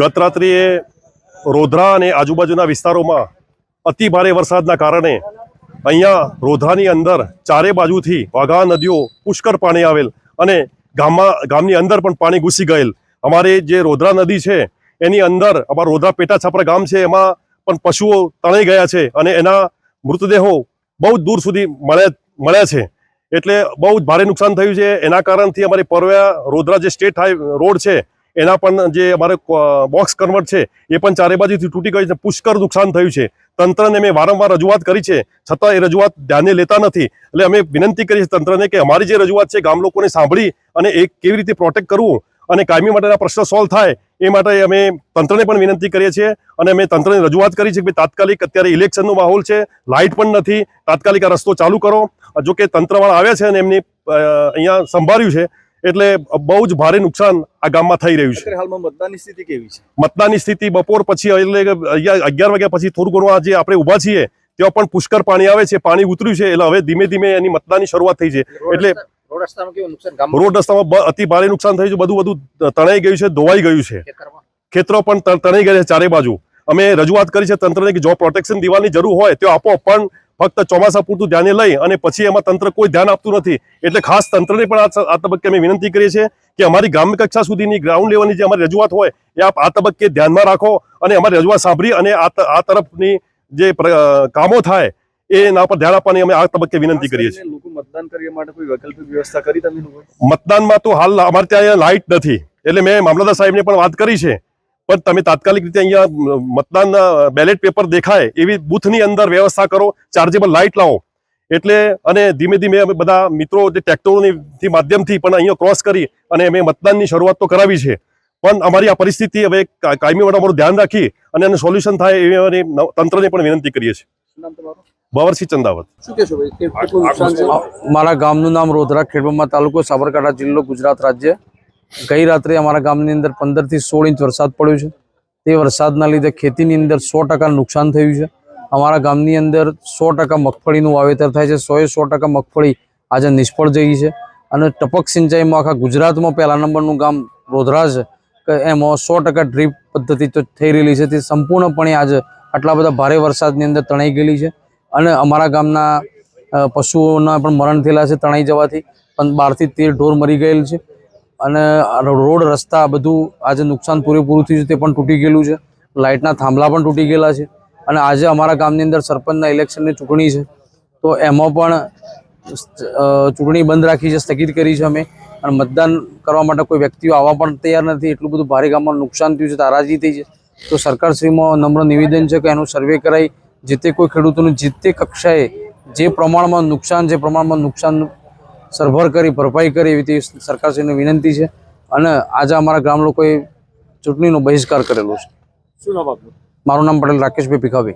ગત રાત્રિએ રોધરા અને આજુબાજુના વિસ્તારોમાં અતિ ભારે વરસાદના કારણે અહીંયા રોધરાની અંદર ચારે બાજુથી વાઘા નદીઓ પુષ્કળ પાણી આવેલ અને ગામમાં ગામની અંદર પણ પાણી ઘૂસી ગયેલ. અમારે જે રોધરા નદી છે, એની અંદર અમારું રોધરા પેટા છાપરા ગામ છે, એમાં પણ પશુઓ તણાઈ ગયા છે અને એના મૃતદેહો બહુ જ દૂર સુધી મળ્યા મળ્યા છે. એટલે બહુ જ ભારે નુકસાન થયું છે. એના કારણથી અમારી પરવ્યા રોધરા જે સ્ટેટ હાઈ રોડ છે એના પણ જે અમારે બોક્સ કન્વર્ટ છે, એ પણ ચારે બાજુથી તૂટી ગઈ છે. પુષ્કળ નુકસાન થયું છે. તંત્રને મેં વારંવાર રજૂઆત કરી છે. છતાં એ રજૂઆત ધ્યાને લેતા નથી. એટલે અમે વિનંતી કરી છે તંત્રને કે અમારી જે રજૂઆત છે, ગામ લોકોને સાંભળી અને એ કેવી રીતે પ્રોટેક્ટ કરવું અને કાયમી માટેના પ્રશ્ન સોલ્વ થાય, એ માટે અમે તંત્રને પણ વિનંતી કરીએ છીએ અને અમે તંત્રને રજૂઆત કરી છે કે તાત્કાલિક અત્યારે ઇલેક્શનનો માહોલ છે લાઇટ પણ નથી, તાત્કાલિક આ રસ્તો ચાલુ કરો. જો કે તંત્રવાળા આવ્યા છે અને એમની અહીંયા સંભાળ્યું છે. એટલે બહુ જ ભારે નુકસાન આ ગામમાં થઈ રહ્યું છે. હાલમાં મતદાનની સ્થિતિ કેવી છે? મતદાનની સ્થિતિ બપોર પછી એટલે અગિયાર વાગ્યા પછી થોડું ઘણું જે આપણે ઊભા છીએ ત્યાં પણ પુષ્કર પાણી આવે છે પાણી ઉતર્યું છે એટલે હવે ધીમે ધીમે એની મતદાનની શરૂઆત થઈ છે. એટલે રોડ રસ્તામાં અતિ ભારે નુકસાન થયું છે બધું બધું તણાઈ ગયું છે ધોવાઈ ગયું છે. ખેતરો પણ તણાઈ ગયા છે ચારે બાજુ. અમે રજૂઆત કરી છે તંત્રને કે જો પ્રોટેક્શન દેવાની જરૂર હોય તો આપો પણ ફક્ત ચોમાસા પૂરતું ધ્યાને લઈ અને પછી એમાં તંત્ર કોઈ ધ્યાન આપતું નથી. એટલે ખાસ તંત્રને પણ આ તબક્કે અમે વિનંતી કરીએ છીએ કે અમારી ગ્રામ્ય કક્ષા સુધીની ગ્રાઉન્ડ લેવલની જે અમારી રજૂઆત હોય એ આપ આ તબક્કે ધ્યાનમાં રાખો અને અમારી રજૂઆત સાંભળી અને આ આ તરફની જે કામો થાય એના પર ધ્યાન આપવાની અમે આ તબક્કે વિનંતી કરીએ છીએ. લોકો મતદાન કરવા માટે કોઈ વૈકલ્પિક વ્યવસ્થા કરી તમે મતદાનમાં તો હાલ અમારે ત્યાં લાઇટ નથી. એટલે મેં મામલતદાર સાહેબને પણ વાત કરી છે પણ તમે તાત્કાલિક રીતે અહીંયા મતદાન બેલેટ પેપર દેખાય એવી બૂથની અંદર વ્યવસ્થા કરો ચાર્જેબલ લાઇટ લાવો. એટલે અને ધીમે ધીમે અમે બધા મિત્રો જે ટ્રેક્ટરોની માધ્યમથી પણ અહીંયા ક્રોસ કરી અને અમે મતદાનની શરૂઆત તો કરાવી છે. પણ અમારી આ પરિસ્થિતિ હવે કાયમી માટે અમારું ધ્યાન રાખી અને એનું સોલ્યુશન થાય એવી અમારી તંત્રને પણ વિનંતી કરીએ છીએ. બવરસિંહ ચંદાવત. મારા ગામનું નામ રોધરા ખેડબમાં તાલુકો સાબરકાંઠા જિલ્લો ગુજરાત રાજ્ય. ગઈ રાત્રે અમારા ગામની અંદર પંદરથી સોળ ઇંચ વરસાદ પડ્યો છે. તે વરસાદના લીધે ખેતીની અંદર સો નુકસાન થયું છે. અમારા ગામની અંદર સો મગફળીનું વાવેતર થાય છે. સોએ સો મગફળી આજે નિષ્ફળ જઈ છે. અને ટપક સિંચાઈમાં આખા ગુજરાતમાં પહેલા નંબરનું ગામ રોધરા છે, કે એમાં સો ટકા ડ્રીપ પદ્ધતિ તો થઈ રહેલી છે. તે સંપૂર્ણપણે આજે આટલા બધા ભારે વરસાદની અંદર તણાઈ ગયેલી છે. અને અમારા ગામના પશુઓના પણ મરણ થયેલા છે તણાઈ જવાથી. પણ બારથી તેર ઢોર મરી ગયેલ છે. અને રોડ, રસ્તા બધું આજે નુકસાન પૂરેપૂરું થયું છે, તે પણ તૂટી ગયેલું છે. લાઇટના થાંભલા પણ તૂટી ગયેલા છે. અને આજે અમારા ગામની અંદર સરપંચના ઇલેક્શનની ચૂંટણી છે. તો એમાં પણ ચૂંટણી બંધ રાખી છે, સ્થગિત કરી છે અમે. અને મતદાન કરવા માટે કોઈ વ્યક્તિઓ આવવા પણ તૈયાર નથી. એટલું બધું ભારે ગામમાં નુકસાન થયું છે, તારાજી થઈ છે. તો સરકારશ્રીમાં નમ્ર નિવેદન છે કે એનું સર્વે કરાઈ જે તે કોઈ ખેડૂતોનું, જે કક્ષાએ જે પ્રમાણમાં નુકસાન, જે પ્રમાણમાં નુકસાન સરભર કરી ભરપાઈ કરી એવી તે સરકારશ્રીને વિનંતી છે. અને આજે અમારા ગ્રામ લોકોએ ચૂંટણીનો બહિષ્કાર કરેલો છે. શું નામ આપનું? મારું નામ પટેલ રાકેશભાઈ ભીખાભાઈ.